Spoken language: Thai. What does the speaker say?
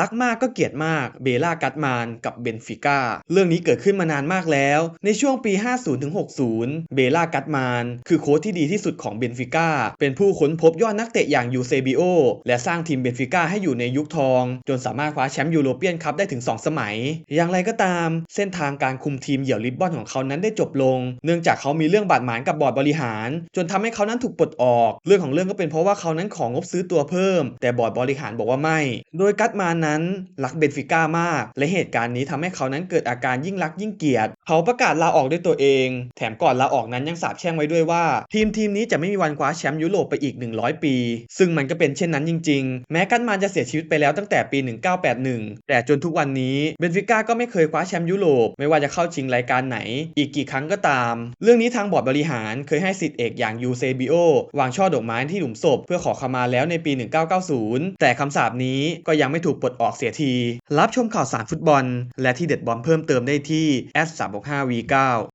รักมากก็เกลียดมาก เบล่ากัตมานกับเบนฟิก้า เรื่องนี้เกิดขึ้นมานานมากแล้ว ในช่วงปี 50-60 เบล่ากัตมาน คือโค้ชที่ดีที่สุดของเบนฟิก้า เป็นผู้ค้นพบยอดนักเตะอย่างยูเซบิโอ และสร้างทีมเบนฟิก้าให้อยู่ในยุคทอง จนสามารถคว้าแชมป์ยูโรเปียนคัพได้ถึง 2 สมัย อย่างไรก็ตาม เส้นทางการคุมทีมเหยี่ยวริบบอนของเขานั้นได้จบลง เนื่องจากเขามีเรื่องบาดหมางกับบอร์ดบริหาร จนทำให้เขานั้นถูกปลดออก เรื่องของเรื่องก็เป็นเพราะว่าเขานั้นของงบซื้อตัวเพิ่ม แต่บอร์ดบริหารบอกว่าไม่ โดยกัตมานนั้นรักเบนฟิก้ามาก และเหตุการณ์นี้ทำให้เขานั้นเกิดอาการยิ่งรักยิ่งเกลียด เขาประกาศลาออกด้วยตัวเอง แถมก่อนลาออกนั้นยังสาปแช่งไว้ด้วยว่า ทีมทีมนี้จะไม่มีวันคว้าแชมป์ยุโรปไปอีก 100 ปี ซึ่งมันก็เป็นเช่นนั้นจริง ๆ แม้กัตมานจะเสียชีวิตไปแล้วตั้งแต่ปี 1981 แต่จนทุกวันนี้เบนฟิก้าก็ไม่เคยคว้าแชมป์ยุโรปไม่ว่าจะเข้าชิงรายการไหน อีกกี่ครั้งก็ตาม เรื่องนี้ทางบอร์ดบริหารเคยให้สิทธิเอกอย่างยูเซบิโอวางช่อดอกไม้ที่หลุมศพเพื่อขอขมาแล้วในปี 1990 แต่คำสาปนี้ก็ยังไม่ถูกปลดออกเสียที รับชมข่าวสารฟุตบอล และที่เด็ดบอลเพิ่มเติมได้ที่ s 3 6 5 v 9